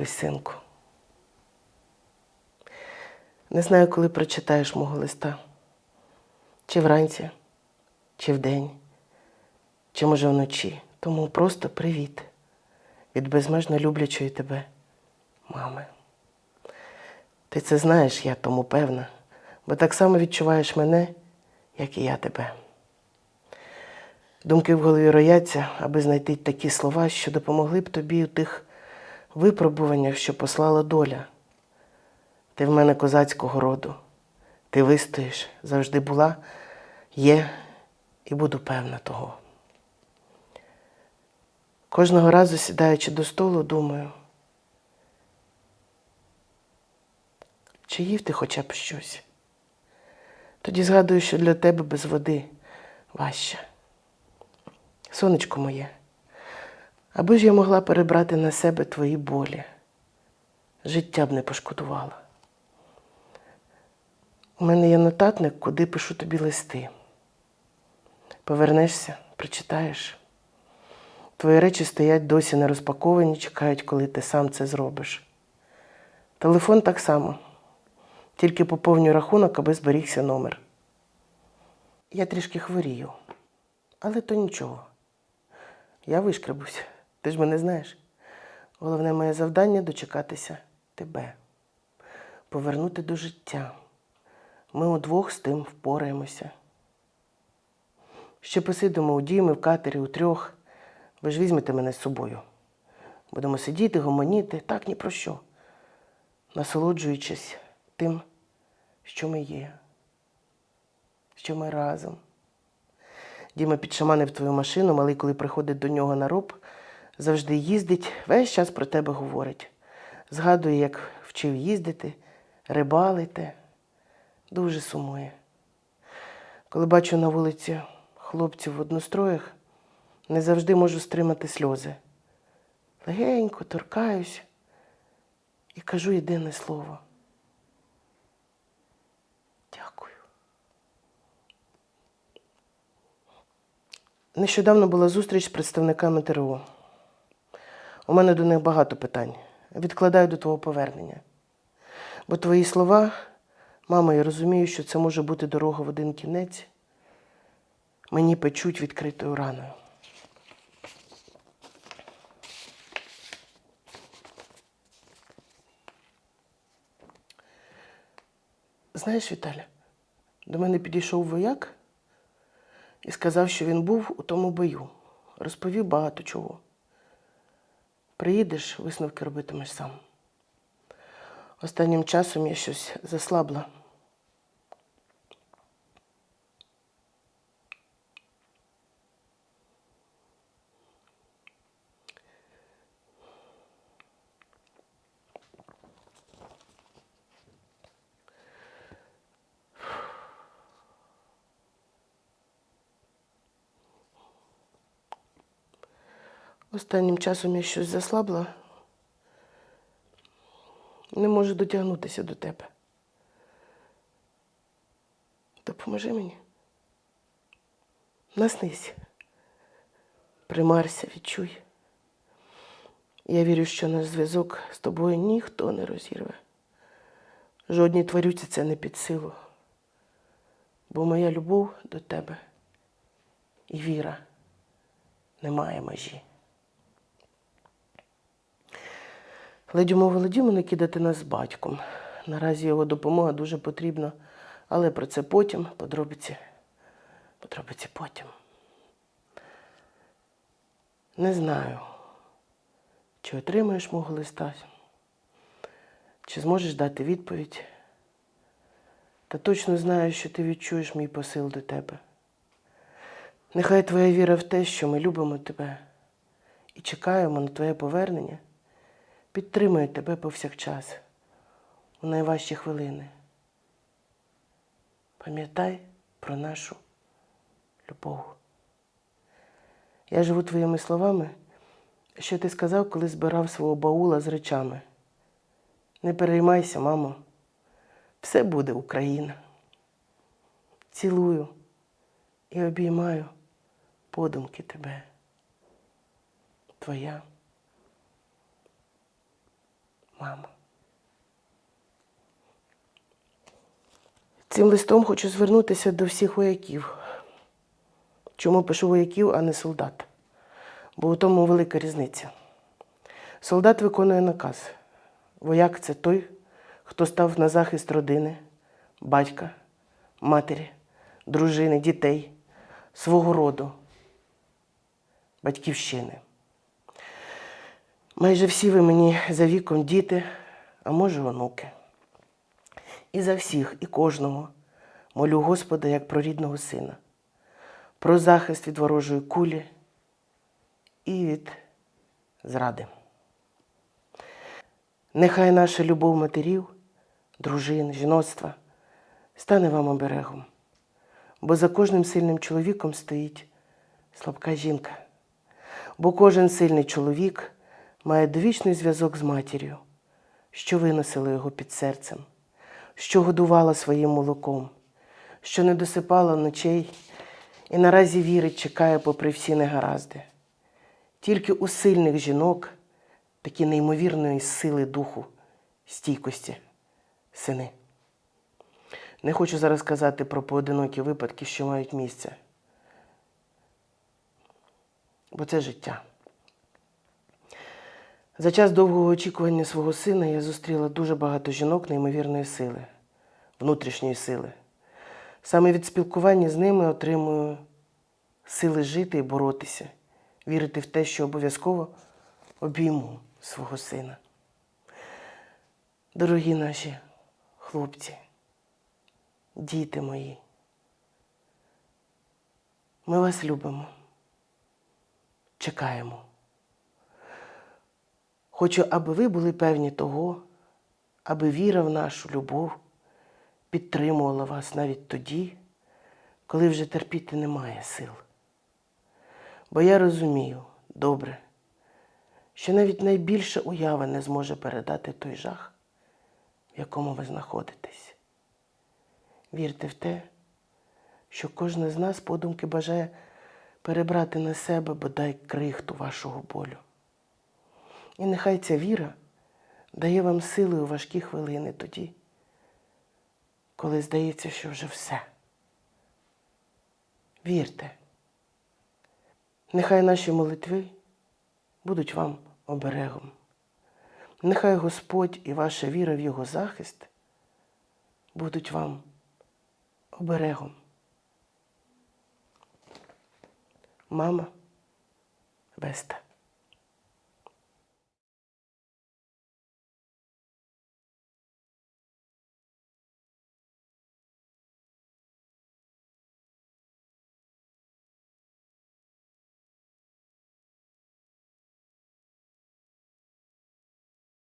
Привіт, синку. Не знаю, коли прочитаєш мого листа. Чи вранці, чи вдень, чи може вночі. Тому просто привіт від безмежно люблячої тебе, мами. Ти це знаєш, я тому певна, бо так само відчуваєш мене, як і я тебе. Думки в голові рояться, аби знайти такі слова, що допомогли б тобі у тих випробуваннях, що послала доля. Ти в мене козацького роду. Ти вистоїш, завжди була, є і буду певна того. Кожного разу, сідаючи до столу, думаю, чи їв ти хоча б щось? Тоді згадую, що для тебе без води важче. Сонечко моє, аби ж я могла перебрати на себе твої болі, життя б не пошкодувала. У мене є нотатник, куди пишу тобі листи. Повернешся, прочитаєш. Твої речі стоять досі не розпаковані, чекають, коли ти сам це зробиш. Телефон так само, тільки поповнюю рахунок, аби зберігся номер. Я трішки хворію, але то нічого. Я вишкребусь, ти ж мене знаєш. Головне моє завдання дочекатися тебе, повернути до життя. Ми удвох з тим впораємося. Ще посидимо у дімі, в катері, у трьох. Ви ж візьмете мене з собою. Будемо сидіти, гомоніти, так ні про що, насолоджуючись тим, що ми є, що ми разом. Діма підшаманив твою машину, малий, коли приходить до нього на роб, завжди їздить, весь час про тебе говорить. Згадує, як вчив їздити, рибалити, дуже сумує. Коли бачу на вулиці хлопців в одностроях, не завжди можу стримати сльози. Легенько торкаюсь і кажу єдине слово. Дякую. Нещодавно була зустріч з представниками ТРО. У мене до них багато питань. Відкладаю до твого повернення. Бо твої слова, мама, я розумію, що це може бути дорога в один кінець. Мені печуть відкритою раною. Знаєш, Віталя, до мене підійшов вояк і сказав, що він був у тому бою. Розповів багато чого. Приїдеш, висновки робитимеш сам. Останнім часом я щось заслабла. Останнім часом я щось заслабла. Не можу дотягнутися до тебе. Допоможи мені. Наснись. Примарся, відчуй. Я вірю, що наш зв'язок з тобою ніхто не розірве. Жодній тварюці це не під силу. Бо моя любов до тебе і віра не має межі. Діму не кидати нас з батьком. Наразі його допомога дуже потрібна, але про це потім, подробиці, подробиці потім. Не знаю, чи отримаєш мого листа, чи зможеш дати відповідь. Та точно знаю, що ти відчуєш мій посил до тебе. Нехай твоя віра в те, що ми любимо тебе і чекаємо на твоє повернення підтримує тебе повсякчас у найважчі хвилини. Пам'ятай про нашу любов. Я живу твоїми словами, що ти сказав, коли збирав свого баула з речами. Не переймайся, мамо, все буде Україна. Цілую і обіймаю подумки тебе. Твоя Мама. Цим листом хочу звернутися до всіх вояків. Чому пишу вояків, а не солдат? Бо у тому велика різниця. Солдат виконує наказ. Вояк це той, хто став на захист родини, батька, матері, дружини, дітей, свого роду, батьківщини. Майже всі ви мені за віком діти, а може онуки. І за всіх, і кожного молю Господа як про рідного сина, про захист від ворожої кулі і від зради. Нехай наша любов матерів, дружин, жіноцтва стане вам оберегом, бо за кожним сильним чоловіком стоїть слабка жінка, бо кожен сильний чоловік має довічний зв'язок з матір'ю, що виносила його під серцем, що годувала своїм молоком, що не досипала ночей і наразі вірить, чекає попри всі негаразди. Тільки у сильних жінок такі неймовірної сили духу, стійкості, сини. Не хочу зараз казати про поодинокі випадки, що мають місце. Бо це життя. За час довгого очікування свого сина я зустріла дуже багато жінок неймовірної сили, внутрішньої сили. Саме від спілкування з ними отримую сили жити і боротися, вірити в те, що обов'язково обійму свого сина. Дорогі наші хлопці, діти мої, ми вас любимо, чекаємо. Хочу, аби ви були певні того, аби віра в нашу любов підтримувала вас навіть тоді, коли вже терпіти немає сил. Бо я розумію добре, що навіть найбільша уява не зможе передати той жах, в якому ви знаходитесь. Вірте в те, що кожен з нас подумки бажає перебрати на себе бодай крихту вашого болю. І нехай ця віра дає вам сили у важкі хвилини тоді, коли здається, що вже все. Вірте, нехай наші молитви будуть вам оберегом. Нехай Господь і ваша віра в Його захист будуть вам оберегом. Мама Веста.